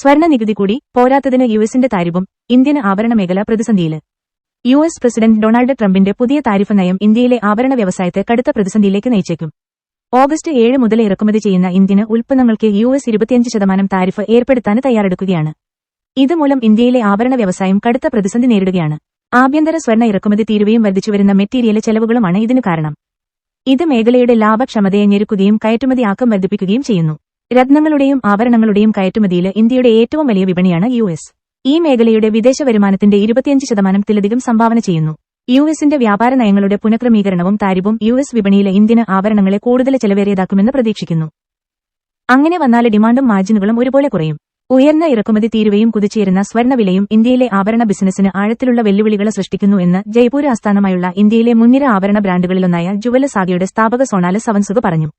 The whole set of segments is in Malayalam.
സ്വർണ നികുതി കൂടി പോരാത്തതിന് യുഎസിന്റെ താരിഫും ഇന്ത്യൻ ആഭരണ മേഖല പ്രതിസന്ധിയിൽ യു എസ് പ്രസിഡന്റ് ഡൊണാൾഡ് ട്രംപിന്റെ പുതിയ താരിഫ് നയം ഇന്ത്യയിലെ ആഭരണ വ്യവസായത്തെ കടുത്ത പ്രതിസന്ധിയിലേക്ക് നയിച്ചേക്കും. ഓഗസ്റ്റ് ഏഴ് മുതൽ ഇറക്കുമതി ചെയ്യുന്ന ഇന്ത്യന് ഉൽപ്പന്നങ്ങൾക്ക് യു എസ് ഇരുപത്തിയഞ്ച് ശതമാനം താരിഫ് ഏർപ്പെടുത്താൻ തയ്യാറെടുക്കുകയാണ്. ഇതുമൂലം ഇന്ത്യയിലെ ആഭരണ വ്യവസായം കടുത്ത പ്രതിസന്ധി നേരിടുകയാണ്. ആഭ്യന്തര സ്വർണ ഇറക്കുമതി തീരുവയും വർദ്ധിച്ചുവരുന്ന മെറ്റീരിയൽ ചെലവുകളുമാണ് ഇതിനു കാരണം. ഇത് മേഖലയുടെ ലാഭക്ഷമതയെ ഞെരുക്കുകയും കയറ്റുമതി ആക്കം വർദ്ധിപ്പിക്കുകയും ചെയ്യുന്നു. രത്നങ്ങളുടെയും ആഭരണങ്ങളുടെയും കയറ്റുമതിയിൽ ഇന്ത്യയുടെ ഏറ്റവും വലിയ വിപണിയാണ് യു എസ്. ഈ മേഖലയുടെ വിദേശ വരുമാനത്തിന്റെ ഇരുപത്തിയഞ്ച് ശതമാനത്തിലധികം സംഭാവന ചെയ്യുന്നു. യു എസിന്റെ വ്യാപാര നയങ്ങളുടെ പുനഃക്രമീകരണവും താരിഫും യു എസ് വിപണിയിലെ ഇന്ത്യന് ആഭരണങ്ങളെ കൂടുതൽ ചെലവേറിയതാക്കുമെന്ന് പ്രതീക്ഷിക്കുന്നു. അങ്ങനെ വന്നാൽ ഡിമാൻഡും മാർജിനുകളും ഒരുപോലെ കുറയും. ഉയർന്ന ഇറക്കുമതി തീരുവയും കുതിച്ചേരുന്ന സ്വർണവിലയും ഇന്ത്യയിലെ ആഭരണ ബിസിനസിന് ആഴത്തിലുള്ള വെല്ലുവിളികൾ സൃഷ്ടിക്കുന്നു എന്ന് ജയ്പൂർ ആസ്ഥാനമായുള്ള ഇന്ത്യയിലെ മുൻനിര ആഭരണ ബ്രാൻഡുകളിലൊന്നായ ജുവല സാഗയുടെ സ്ഥാപക സോണാൽ സവൻസുക പറഞ്ഞു.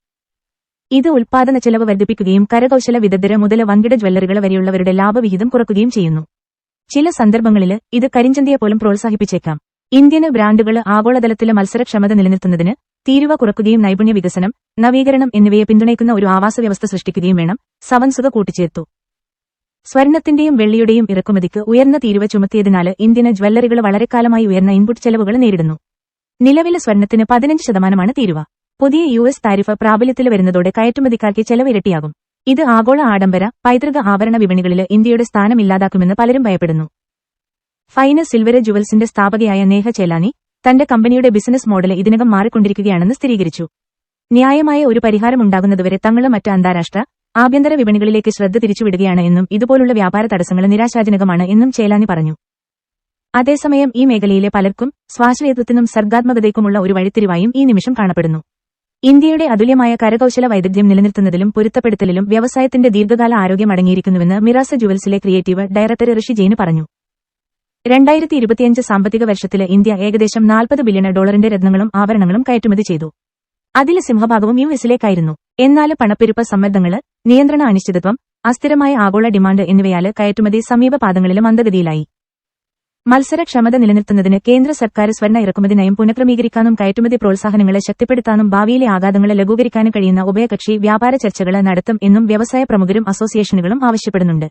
ഇത് ഉൽപാദന ചെലവ് വർദ്ധിപ്പിക്കുകയും കരകൌശല വിദഗ്ധര മുതൽ വൻകിട ജ്വല്ലറികൾ വരെയുള്ളവരുടെ ലാഭവിഹിതം കുറക്കുകയും ചെയ്യുന്നു. ചില സന്ദർഭങ്ങളിൽ ഇത് കരിഞ്ചന്തയെ പോലും പ്രോത്സാഹിപ്പിച്ചേക്കാം. ഇന്ത്യന് ബ്രാൻഡുകൾ ആഗോളതലത്തിലെ മത്സരക്ഷമത നിലനിർത്തുന്നതിന് തീരുവ കുറക്കുകയും നൈപുണ്യ വികസനം നവീകരണം എന്നിവയെ പിന്തുണയ്ക്കുന്ന ഒരു ആവാസ വ്യവസ്ഥ സൃഷ്ടിക്കുകയും വേണം. സവൻസുക കൂട്ടിച്ചേർത്തു. സ്വർണത്തിന്റെയും വെള്ളിയുടെയും ഇറക്കുമതിക്ക് ഉയർന്ന തീരുവ ചുമത്തിയതിനാൽ ഇന്ത്യന് ജ്വല്ലറികൾ വളരെക്കാലമായി ഉയർന്ന ഇൻപുട്ട് ചെലവുകൾ നേരിടുന്നു. നിലവിലെ സ്വർണത്തിന് പതിനഞ്ച് ശതമാനമാണ് തീരുവ. പുതിയ യു എസ് താരിഫ് പ്രാബല്യത്തിൽ വരുന്നതോടെ കയറ്റുമതിക്കാർക്ക് ചെലവ് ഇരട്ടിയാകും ഇത് ആഗോള ആഡംബര പൈതൃക ആഭരണ വിപണികളിൽ ഇന്ത്യയുടെ സ്ഥാനം ഇല്ലാതാക്കുമെന്ന് പലരും ഭയപ്പെടുന്നു. ഫൈന സിൽവര ജുവൽസിന്റെ സ്ഥാപകയായ നേഹ ചേലാനി തന്റെ കമ്പനിയുടെ ബിസിനസ് മോഡൽ ഇതിനകം മാറിക്കൊണ്ടിരിക്കുകയാണെന്ന് സ്ഥിരീകരിച്ചു. ന്യായമായ ഒരു പരിഹാരമുണ്ടാകുന്നതുവരെ തങ്ങളും മറ്റ് അന്താരാഷ്ട്ര ആഭ്യന്തര വിപണികളിലേക്ക് ശ്രദ്ധ തിരിച്ചുവിടുകയാണ് എന്നും ഇതുപോലുള്ള വ്യാപാര തടസ്സങ്ങൾ നിരാശാജനകമാണ് എന്നും ചേലാനി പറഞ്ഞു. അതേസമയം ഈ മേഖലയിലെ പലർക്കും സ്വാശ്രയത്വത്തിനും സർഗാത്മകതയ്ക്കുമുള്ള ഒരു വഴിത്തിരിവായും ഈ നിമിഷം കാണപ്പെടുന്നു. ഇന്ത്യയുടെ അതുല്യമായ കരകൌശല വൈദഗ്ധ്യം നിലനിർത്തുന്നതിലും പൊരുത്തപ്പെടുത്തലിലും വ്യവസായത്തിന്റെ ദീർഘകാല ആരോഗ്യം അടങ്ങിയിരിക്കുന്നുവെന്ന് മിറാസ ജുവൽസിലെ ക്രിയേറ്റീവ് ഡയറക്ടർ ഋഷി ജെയിൻ പറഞ്ഞു. രണ്ടായിരത്തി ഇരുപത്തിയഞ്ച് സാമ്പത്തിക വർഷത്തിൽ ഇന്ത്യ ഏകദേശം നാൽപ്പത് ബില്യൺ ഡോളറിന്റെ രത്നങ്ങളും ആഭരണങ്ങളും കയറ്റുമതി ചെയ്തു. അതിൽ സിംഹഭാഗവും യു എസിലേക്കായിരുന്നു. എന്നാൽ പണപ്പെരുപ്പ സമ്മർദ്ദങ്ങൾ നിയന്ത്രണ അനിശ്ചിതത്വം അസ്ഥിരമായ ആഗോള ഡിമാൻഡ് എന്നിവയാൽ കയറ്റുമതി സമീപപാദങ്ങളിലും മന്ദഗതിയിലായി മത്സരക്ഷമത നിലനിർത്തുന്നതിന് കേന്ദ്ര സർക്കാർ സ്വർണ ഇറക്കുമതി നയം പുനഃക്രമീകരിക്കാനും കയറ്റുമതി പ്രോത്സാഹനങ്ങളെ ശക്തിപ്പെടുത്താനും ഭാവിയിലെ ആഘാതങ്ങളെ ലഘൂകരിക്കാനും കഴിയുന്ന ഉഭയകക്ഷി വ്യാപാര ചർച്ചകൾ നടത്തും എന്നും വ്യവസായ പ്രമുഖരും അസോസിയേഷനുകളും ആവശ്യപ്പെടുന്നുണ്ട്.